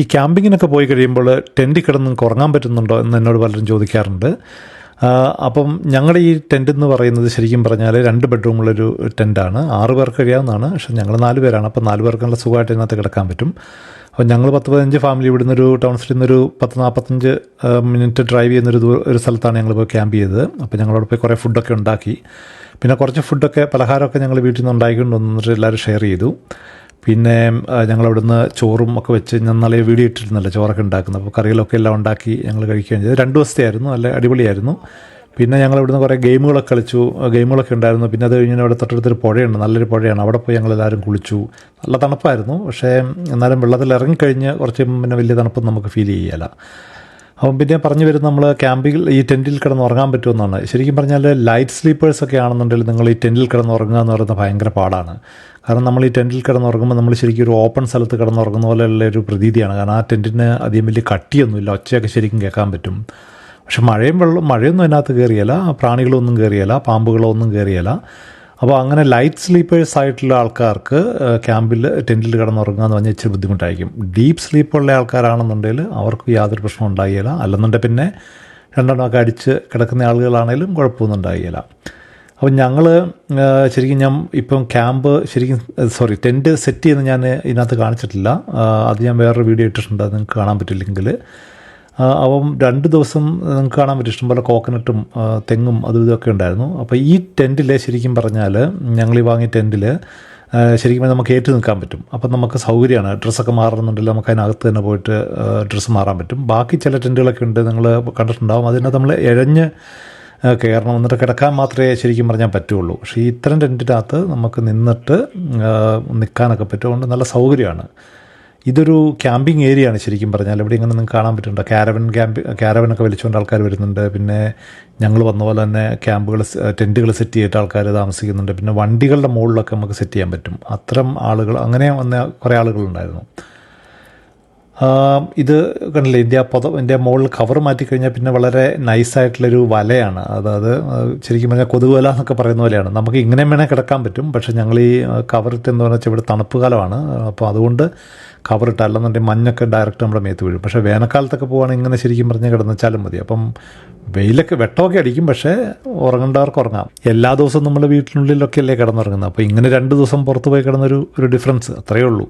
ഈ ക്യാമ്പിങ്ങിനൊക്കെ പോയി കഴിയുമ്പോൾ ടെന്റിൽ കിടന്ന് ഉറങ്ങാൻ പറ്റുന്നുണ്ടോ എന്ന് എന്നോട് പലരും ചോദിക്കാറുണ്ട്. അപ്പം ഞങ്ങളുടെ ഈ ടെന്റ് എന്ന് പറയുന്നത് ശരിക്കും പറഞ്ഞാൽ രണ്ട് ബെഡ്റൂമുള്ളൊരു ടെന്റാണ് ആറ് പേർക്ക് കഴിയാവുന്നതാണ്. പക്ഷെ ഞങ്ങൾ നാല് പേരാണ്. അപ്പം നാല് പേർക്ക് നല്ല സുഖമായിട്ട് ഇതിനകത്ത് കിടക്കാൻ പറ്റും. അപ്പോൾ ഞങ്ങൾ പത്ത് പതിനഞ്ച് ഫാമിലി ഇവിടുന്ന് ഒരു ടൗൺസിൽ നിന്നൊരു പത്ത് നാൽപ്പത്തഞ്ച് മിനിറ്റ് ഡ്രൈവ് ചെയ്യുന്നൊരു ഒരു സ്ഥലത്താണ് ഞങ്ങൾ പോയി ക്യാമ്പ് ചെയ്തത്. അപ്പോൾ ഞങ്ങളോട് പോയി കുറേ ഫുഡൊക്കെ ഉണ്ടാക്കി. പിന്നെ കുറച്ച് ഫുഡൊക്കെ പലഹാരമൊക്കെ ഞങ്ങൾ വീട്ടിൽ നിന്ന് ഉണ്ടാക്കിക്കൊണ്ട് വന്നിട്ട് എല്ലാവരും ഷെയർ ചെയ്തു. പിന്നെ ഞങ്ങളവിടുന്ന് ചോറും ഒക്കെ വെച്ച് ഞാൻ നല്ല വീഡിയോ ഇട്ടിരുന്നല്ലോ ചോറൊക്കെ ഉണ്ടാക്കുന്നത്. അപ്പോൾ കറികളൊക്കെ എല്ലാം ഉണ്ടാക്കി ഞങ്ങൾ കഴിക്കുകയും ചെയ്തു. രണ്ട് ദിവസത്തെ ആയിരുന്നു നല്ല അടിപൊളിയായിരുന്നു. പിന്നെ ഞങ്ങൾ ഇവിടുന്ന് കുറേ ഗെയിമുകളൊക്കെ കളിച്ചു. ഗെയിമുകളൊക്കെ ഉണ്ടായിരുന്നു. പിന്നെ അത് കഴിഞ്ഞാൽ അവിടെ തൊട്ടടുത്തൊരു പുഴയുണ്ട്. നല്ലൊരു പുഴയാണ്. അവിടെ പോയി ഞങ്ങൾ എല്ലാവരും കുളിച്ചു. നല്ല തണുപ്പായിരുന്നു. പക്ഷേ എന്നാലും വെള്ളത്തിൽ ഇറങ്ങിക്കഴിഞ്ഞ് കുറച്ച് പിന്നെ വലിയ തണുപ്പൊന്നും നമുക്ക് ഫീൽ ചെയ്യല. അപ്പം പിന്നെ പറഞ്ഞു വരും നമ്മൾ ക്യാമ്പിൽ ഈ ടെന്റിൽ കിടന്ന് ഉറങ്ങാൻ പറ്റുമെന്നാണ്. ശരിക്കും പറഞ്ഞാൽ ലൈറ്റ് സ്ലീപ്പേഴ്സ് ഒക്കെ ആണെന്നുണ്ടെങ്കിൽ നിങ്ങൾ ഈ ടെന്റിൽ കിടന്ന് ഉറങ്ങുക എന്ന് പറയുന്നത് ഭയങ്കര പാടാണ്. കാരണം നമ്മൾ ഈ ടെന്റിൽ കിടന്ന് ഉറങ്ങുമ്പോൾ നമ്മൾ ശരിക്കും ഒരു ഓപ്പൺ സ്ഥലത്ത് കിടന്ന് ഉറങ്ങുന്ന പോലെയുള്ള ഒരു പ്രതീതിയാണ്. കാരണം ആ ടെന്റിന് അധികം വലിയ കട്ടിയൊന്നുമില്ല. ഒച്ചയൊക്കെ ശരിക്കും കേൾക്കാൻ പറ്റും. പക്ഷെ മഴയും വെള്ളം മഴയൊന്നും അതിനകത്ത് കയറിയല്ല പ്രാണികളൊന്നും കയറിയല്ല പാമ്പുകളോ ഒന്നും കയറിയല്ല അപ്പോൾ അങ്ങനെ ലൈറ്റ് സ്ലീപ്പേഴ്സ് ആയിട്ടുള്ള ആൾക്കാർക്ക് ക്യാമ്പിൽ ടെന്റിൽ കിടന്നുറങ്ങുക എന്ന് പറഞ്ഞാൽ ഇച്ചിരി ബുദ്ധിമുട്ടായിരിക്കും. ഡീപ്പ് സ്ലീപ്പുള്ള ആൾക്കാരാണെന്നുണ്ടെങ്കിൽ അവർക്ക് യാതൊരു പ്രശ്നവും ഉണ്ടാകില്ല അല്ലെന്നുണ്ടെങ്കിൽ പിന്നെ രണ്ടെണ്ണമൊക്കെ അടിച്ച് കിടക്കുന്ന ആളുകളാണെങ്കിലും കുഴപ്പമൊന്നും ഉണ്ടായില്ല. അപ്പം ഞങ്ങൾ ശരിക്കും ഞാൻ ഇപ്പം ക്യാമ്പ് ശരിക്കും സോറി ടെന്റ് സെറ്റ് ചെയ്യുന്ന ഞാൻ ഇതിനകത്ത് കാണിച്ചിട്ടില്ല. അത് ഞാൻ വേറൊരു വീഡിയോ ഇട്ടിട്ടുണ്ട് അത് നിങ്ങൾക്ക് കാണാൻ പറ്റില്ലെങ്കിൽ അപ്പം രണ്ട് ദിവസം നിങ്ങൾക്ക് കാണാൻ പറ്റും. ഇഷ്ടംപോലെ കോക്കനട്ടും തെങ്ങും അതും ഇതൊക്കെ ഉണ്ടായിരുന്നു. അപ്പോൾ ഈ ടെന്റിൽ ശരിക്കും പറഞ്ഞാൽ ഞങ്ങൾ ഈ വാങ്ങിയ ടെന്റിൽ ശരിക്കും നമുക്ക് ഏറ്റു നിൽക്കാൻ പറ്റും. അപ്പം നമുക്ക് സൗകര്യമാണ്. ഡ്രസ്സൊക്കെ മാറണമെന്നുണ്ടെങ്കിൽ നമുക്ക് അതിനകത്ത് തന്നെ പോയിട്ട് ഡ്രസ്സ് മാറാൻ പറ്റും. ബാക്കി ചില ടെന്റുകളൊക്കെ ഉണ്ട് നിങ്ങൾ കണ്ടിട്ടുണ്ടാവും. അതിനകത്ത് നമ്മൾ ഇഴഞ്ഞ് ആ, കയറണം എന്നിട്ട് കിടക്കാൻ മാത്രമേ ശരിക്കും പറഞ്ഞാൽ പറ്റുള്ളൂ. പക്ഷേ ഇത്തരം ടെന്റിനകത്ത് നമുക്ക് നിന്നിട്ട് നിൽക്കാനൊക്കെ പറ്റും. അതുകൊണ്ട് നല്ല സൗകര്യമാണ്. ഇതൊരു ക്യാമ്പിംഗ് ഏരിയ ആണ് ശരിക്കും പറഞ്ഞാൽ. ഇവിടെ ഇങ്ങനെ നിങ്ങൾക്ക് കാണാൻ പറ്റുന്നുണ്ട്? ക്യാരവൻ ക്യാമ്പ് ക്യാരവനൊക്കെ വലിച്ചുകൊണ്ട് ആൾക്കാർ വരുന്നുണ്ട്. പിന്നെ ഞങ്ങൾ വന്ന പോലെ തന്നെ ക്യാമ്പുകൾ ടെന്റുകൾ സെറ്റ് ചെയ്തിട്ട് ആൾക്കാർ താമസിക്കുന്നുണ്ട്. പിന്നെ വണ്ടികളുടെ മുകളിലൊക്കെ നമുക്ക് സെറ്റ് ചെയ്യാൻ പറ്റും. അത്തരം ആളുകൾ അങ്ങനെ വന്ന കുറേ ആളുകളുണ്ടായിരുന്നു. ഇത് കണ്ടില്ലേ ഇന്ത്യ പൊത ഇന്ത്യ മുകളിൽ കവർ മാറ്റിക്കഴിഞ്ഞാൽ പിന്നെ വളരെ നൈസായിട്ടുള്ളൊരു വലയാണ്. അതായത് ശരിക്കും പറഞ്ഞാൽ കൊതുക് വല എന്നൊക്കെ പറയുന്ന പോലെയാണ് നമുക്ക് ഇങ്ങനെ വേണേൽ കിടക്കാൻ പറ്റും പക്ഷേ ഞങ്ങൾ ഈ കവറിട്ട് എന്ന് പറഞ്ഞാൽ ഇവിടെ തണുപ്പ് കാലമാണ്. അപ്പോൾ അതുകൊണ്ട് കവർ കവറിട്ട് അല്ലെന്നുണ്ടെങ്കിൽ മഞ്ഞൊക്കെ ഡയറക്റ്റ് നമ്മുടെ മേത്ത് വീഴും. പക്ഷേ വേനൽക്കാലത്തൊക്കെ പോവുകയാണെങ്കിൽ ഇങ്ങനെ ശരിക്കും പറഞ്ഞാൽ കിടന്നുവെച്ചാലും മതി. അപ്പം വെയിലൊക്കെ വെട്ടമൊക്കെ അടിക്കും പക്ഷേ ഉറങ്ങേണ്ടവർക്ക് ഉറങ്ങാം. എല്ലാ ദിവസവും നമ്മൾ വീട്ടിനുള്ളിലൊക്കെ അല്ലേ കിടന്നുറങ്ങുന്നത്. അപ്പോൾ ഇങ്ങനെ രണ്ട് ദിവസം പുറത്ത് പോയി കിടന്നൊരു ഒരു ഡിഫറൻസ് അത്രയേ ഉള്ളൂ.